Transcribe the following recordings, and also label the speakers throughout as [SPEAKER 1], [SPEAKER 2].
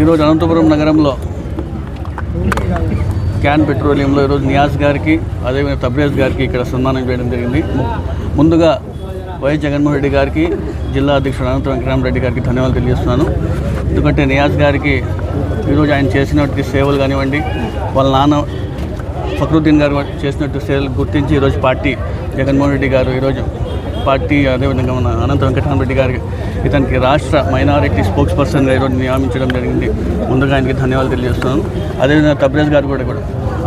[SPEAKER 1] ఈరోజు అనంతపురం నగరంలో క్యాన్ పెట్రోలియంలో ఈరోజు నియాజ్ గారికి అదేవిధంగా తబ్రేజ్ గారికి ఇక్కడ సన్మానం చేయడం జరిగింది. ముందుగా వైఎస్ జగన్మోహన్ రెడ్డి గారికి జిల్లా అధ్యక్షుడు అనంత వెంకటరామరెడ్డి గారికి ధన్యవాదాలు తెలియజేస్తున్నాను. ఎందుకంటే నియాజ్ గారికి ఈరోజు ఆయన చేసినటువంటి సేవలు కానివ్వండి వాళ్ళ నాన్న ఫక్రుద్దీన్ గారు చేసినట్టు సేవలు గుర్తించి ఈరోజు పార్టీ జగన్మోహన్ రెడ్డి గారు ఈరోజు పార్టీ అదేవిధంగా మన అనంత వెంకటరామరెడ్డి గారికి ఇతనికి రాష్ట్ర మైనారిటీ స్పోక్స్ పర్సన్గా ఈరోజు నియమించడం జరిగింది. ముందుగా ఆయనకి ధన్యవాదాలు తెలియజేస్తున్నాను. అదేవిధంగా తబ్రేజ్ గారు కూడా కూడా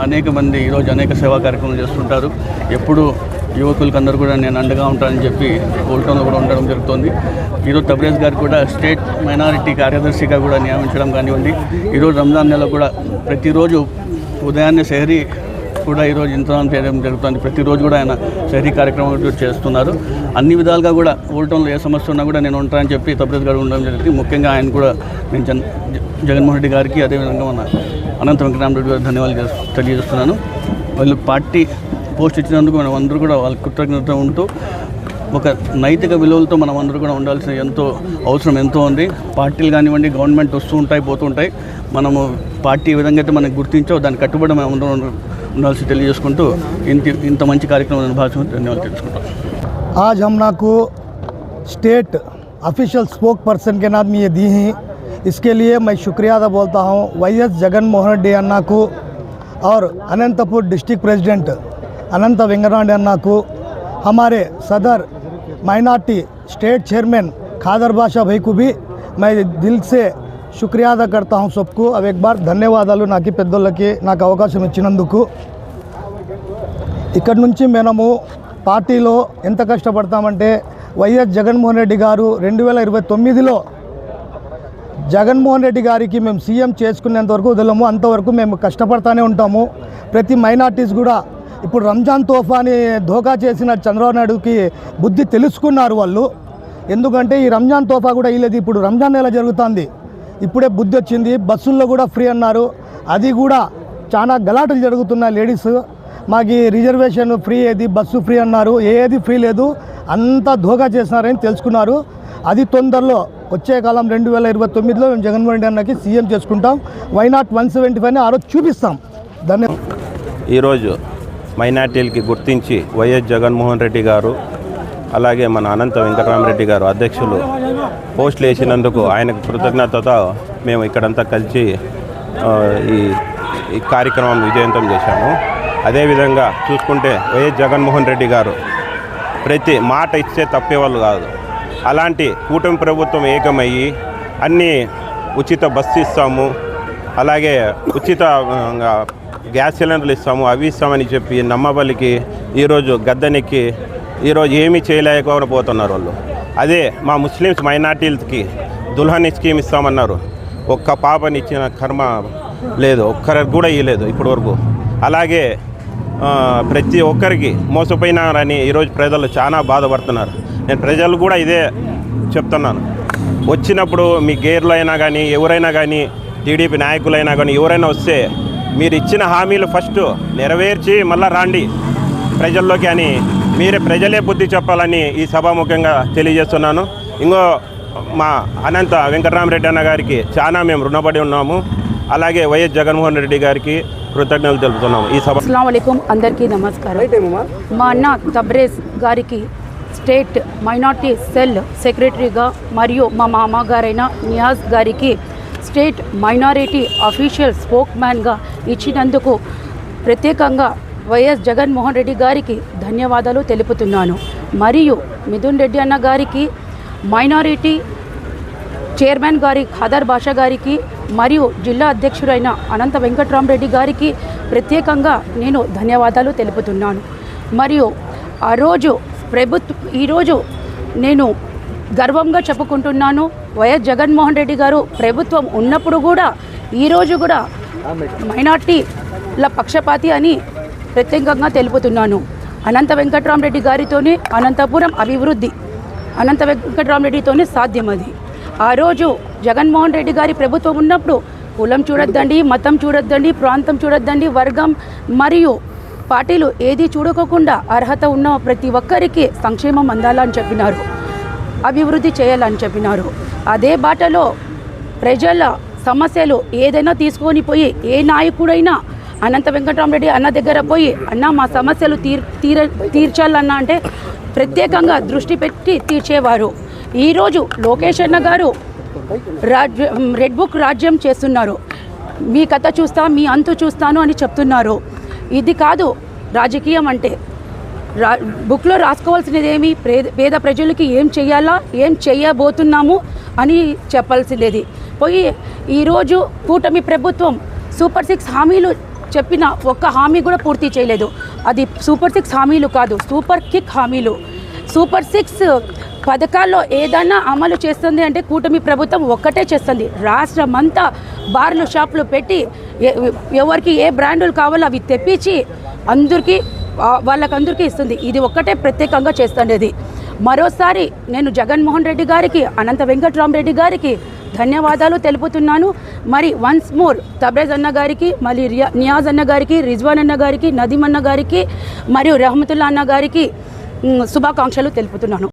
[SPEAKER 1] అనేక మంది ఈరోజు అనేక సేవా కార్యక్రమాలు చేస్తుంటారు. ఎప్పుడు యువకులకు అందరూ కూడా నేను అండగా ఉంటానని చెప్పి కోల్టోన్లో కూడా ఉండడం జరుగుతుంది. ఈరోజు తబ్రేజ్ గారు కూడా స్టేట్ మైనారిటీ కార్యదర్శిగా కూడా నియమించడం కానివ్వండి. ఈరోజు రంజాన్ నెల కూడా ప్రతిరోజు ఉదయాన్నే శహరీ కూడా ఈరోజు ఇంతరం చేయడం జరుగుతుంది. ప్రతిరోజు కూడా ఆయన శహరీ కార్యక్రమం చేస్తున్నారు. అన్ని విధాలుగా కూడా ఓల్టౌన్లో ఏ సమస్య ఉన్నా కూడా నేను ఉంటానని చెప్పి తబ్రేజ్ గారు ఉండడం జరిగింది. ముఖ్యంగా ఆయన కూడా నేను జన్ జ- జగన్మోహన్ రెడ్డి గారికి అదేవిధంగా మన అనంత వెంకటరామరెడ్డి గారికి ధన్యవాదాలు తెలియజేస్తున్నాను. వాళ్ళు పార్టీ పోస్ట్ ఇచ్చినందుకు మనం అందరూ కూడా వాళ్ళ కృతజ్ఞత ఉంటూ ఒక నైతిక విలువలతో మనం అందరూ కూడా ఉండాల్సిన ఎంతో అవసరం ఎంతో ఉంది. పార్టీలు కానివ్వండి గవర్నమెంట్ వస్తూ ఉంటాయి పోతూ ఉంటాయి. మనము పార్టీ ఏ విధంగా అయితే మనకు గుర్తించో దాన్ని కట్టుబడి మనం అందరం ఉండాల్సి తెలియజేసుకుంటూ ఇంత ఇంత మంచి కార్యక్రమం భాష ధన్యవాదాలు తెలుసుకుంటాం
[SPEAKER 2] आज हम ना को स्टेट ऑफिशियल स्पोक पर्सन के नाम ये दी हैं इसके लिए मैं शुक्रिया अदा बोलता हूँ वाई एस जगन मोहन रेड्डी अन्ना को और अनंतपुर डिस्ट्रिक्ट प्रेसिडेंट अनंत वेंकटरामन अन्ना को हमारे सदर माइनॉरिटी स्टेट चेयरमैन खादर बादशाह भाई को भी मैं दिल से శుక్రియా అదా కడతా సబ్కు అవి ఎక్బార్ ధన్యవాదాలు నాకు పెద్దోళ్ళకి నాకు అవకాశం ఇచ్చినందుకు ఇక్కడి నుంచి మనము పార్టీలో ఎంత కష్టపడతామంటే వైఎస్ జగన్మోహన్ రెడ్డి గారు రెండు వేల ఇరవై తొమ్మిదిలో జగన్మోహన్ రెడ్డి గారికి మేము సీఎం చేసుకునేంతవరకు వదలము అంతవరకు మేము కష్టపడతానే ఉంటాము ప్రతి మైనార్టీస్ కూడా ఇప్పుడు రంజాన్ తోఫాని ధోకా చేసిన చంద్రబాబు నాయుడుకి బుద్ధి తెలుసుకున్నారు వాళ్ళు. ఎందుకంటే ఈ రంజాన్ తోఫా కూడా వీళ్ళది ఇప్పుడు రంజాన్ ఎలా జరుగుతుంది. ఇప్పుడే బుద్ధి వచ్చింది బస్సుల్లో కూడా ఫ్రీ అన్నారు. అది కూడా చాలా గలాటలు జరుగుతున్నాయి లేడీస్. మాకు రిజర్వేషన్ ఫ్రీ ఏది బస్సు ఫ్రీ అన్నారు. ఏది ఫ్రీ లేదు అంతా ధోకా చేసినారని తెలుసుకున్నారు. అది తొందరలో వచ్చే కాలం రెండు వేల ఇరవై తొమ్మిదిలో మేము జగన్మోహన్ రెడ్డి అన్నకి సీఎం చేసుకుంటాం. వై నాట్ వన్ సెవెంటీ ఫైవ్ని ఆ రోజు చూపిస్తాం. ధన్యవాదాలు.
[SPEAKER 3] ఈరోజు మైనార్టీలకి గుర్తించి వైఎస్ జగన్మోహన్ రెడ్డి గారు అలాగే మన అనంత వెంకటరామరెడ్డి గారు అధ్యక్షులు పోస్టులు వేసినందుకు ఆయనకు కృతజ్ఞతతో మేము ఇక్కడంతా కలిసి ఈ ఈ కార్యక్రమం విజయవంతం చేశాము. అదేవిధంగా చూసుకుంటే వైఎస్ జగన్మోహన్ రెడ్డి గారు ప్రతి మాట ఇచ్చే తప్పేవాళ్ళు కాదు. అలాంటి కూటమి ప్రభుత్వం ఏకమయ్యి అన్ని ఉచిత బస్సు ఇస్తాము అలాగే ఉచిత గ్యాస్ సిలిండర్లు ఇస్తాము అవి ఇస్తామని చెప్పి నమ్మబలికి ఈరోజు గద్దెనెక్కి ఈరోజు ఏమీ చేయలేకపోతున్నారు పోతున్నారు వాళ్ళు. అదే మా ముస్లిమ్స్ మైనార్టీలకి దుల్హన్ స్కీమ్ ఇస్తామన్నారు. ఒక్క పాపని ఇచ్చిన కర్మ లేదు ఒక్కరికి కూడా ఇవ్వలేదు ఇప్పటి వరకు. అలాగే ప్రతి ఒక్కరికి మోసపోయినారని ఈరోజు ప్రజలు చాలా బాధపడుతున్నారు. నేను ప్రజలు కూడా ఇదే చెప్తున్నాను. వచ్చినప్పుడు మీ గేర్లు అయినా కానీ ఎవరైనా కానీ టీడీపీ నాయకులైనా కానీ ఎవరైనా వస్తే మీరు ఇచ్చిన హామీలు ఫస్ట్ నెరవేర్చి మళ్ళా రాండి ప్రజల్లోకి అని మీరే ప్రజలే బుద్ధి చెప్పాలని ఈ సభాముఖంగా తెలియజేస్తున్నాను. ఇంకో మా అనంత వెంకటరామరెడ్డి అన్న గారికి చాలా మేము రుణపడి ఉన్నాము. అలాగే వైఎస్ జగన్మోహన్ రెడ్డి గారికి కృతజ్ఞతలు తెలుపుతున్నాము. ఈ సభ
[SPEAKER 4] అస్సలం అందరికీ నమస్కారం. మా అన్న తబ్రేజ్ గారికి స్టేట్ మైనార్టీ సెల్ సెక్రటరీగా మరియు మా మామగారైన నియాజ్ గారికి స్టేట్ మైనారిటీ అఫీషియల్ స్పోక్ మ్యాన్గా ఇచ్చినందుకు ప్రత్యేకంగా వైఎస్ జగన్మోహన్ రెడ్డి గారికి ధన్యవాదాలు తెలుపుతున్నాను. మరియు మిథున్ రెడ్డి అన్న గారికి మైనారిటీ చైర్మన్ గారి ఖాదర్ బాషా గారికి మరియు జిల్లా అధ్యక్షుడైన అనంత వెంకట్రామరెడ్డి గారికి ప్రత్యేకంగా నేను ధన్యవాదాలు తెలుపుతున్నాను. మరియు ఆ రోజు ప్రభుత్వ ఈరోజు నేను గర్వంగా చెప్పుకుంటున్నాను. వైఎస్ జగన్మోహన్ రెడ్డి గారు ప్రభుత్వం ఉన్నప్పుడు కూడా ఈరోజు కూడా మైనార్టీల పక్షపాతి అని ప్రత్యేకంగా తెలుపుతున్నాను. అనంత వెంకట్రామరెడ్డి గారితోనే అనంతపురం అభివృద్ధి అనంత వెంకటరామరెడ్డితోనే సాధ్యం అది. ఆ రోజు జగన్మోహన్ రెడ్డి గారి ప్రభుత్వం ఉన్నప్పుడు కులం చూడొద్దండి మతం చూడొద్దండి ప్రాంతం చూడొద్దండి వర్గం మరియు పార్టీలు ఏది చూడకోకుండా అర్హత ఉన్న ప్రతి ఒక్కరికి సంక్షేమం అందాలని చెప్పినారు అభివృద్ధి చేయాలని చెప్పినారు. అదే బాటలో ప్రజల సమస్యలు ఏదైనా తీసుకొని పోయి ఏ నాయకుడైనా అనంత వెంకటరామరెడ్డి అన్న దగ్గర పోయి అన్న మా సమస్యలు తీర్ తీర తీర్చాలన్నా అంటే ప్రత్యేకంగా దృష్టి పెట్టి తీర్చేవారు. ఈరోజు లోకేష్ అన్న గారు రాజ్య రెడ్ బుక్ రాజ్యం చేస్తున్నారు. మీ కథ చూస్తా మీ అంతు చూస్తాను అని చెప్తున్నారు. ఇది కాదు రాజకీయం అంటే. రా బుక్లో రాసుకోవాల్సినది ఏమి పేద పేద ప్రజలకి ఏం చేయాలా ఏం చేయబోతున్నాము అని చెప్పాల్సిందేది పోయి ఈరోజు కూటమి ప్రభుత్వం సూపర్ సిక్స్ హామీలు చెప్పిన ఒక్క హామీ కూడా పూర్తి చేయలేదు. అది సూపర్ సిక్స్ హామీలు కాదు సూపర్ కిక్ హామీలు. సూపర్ సిక్స్ పథకాల్లో ఏదైనా అమలు చేస్తుంది అంటే కూటమి ప్రభుత్వం ఒక్కటే చేస్తుంది. రాష్ట్రం అంతా బార్లు షాపులు పెట్టి ఎవరికి ఏ బ్రాండులు కావాలో అవి తెప్పించి అందరికీ వాళ్ళకందరికీ ఇస్తుంది. ఇది ఒక్కటే ప్రత్యేకంగా చేస్తుండేది. మరోసారి నేను జగన్మోహన్ రెడ్డి గారికి అనంత వెంకట్రామరెడ్డి గారికి ధన్యవాదాలు తెలుపుతున్నాను. మరి వన్స్ మోర్ తబ్రేజ్ అన్న గారికి మళ్ళీ రియా నియాజ్ అన్న గారికి రిజ్వాన్ అన్న గారికి నదీమ్ అన్న గారికి మరియు రహమతుల్లా అన్న గారికి శుభాకాంక్షలు తెలుపుతున్నాను.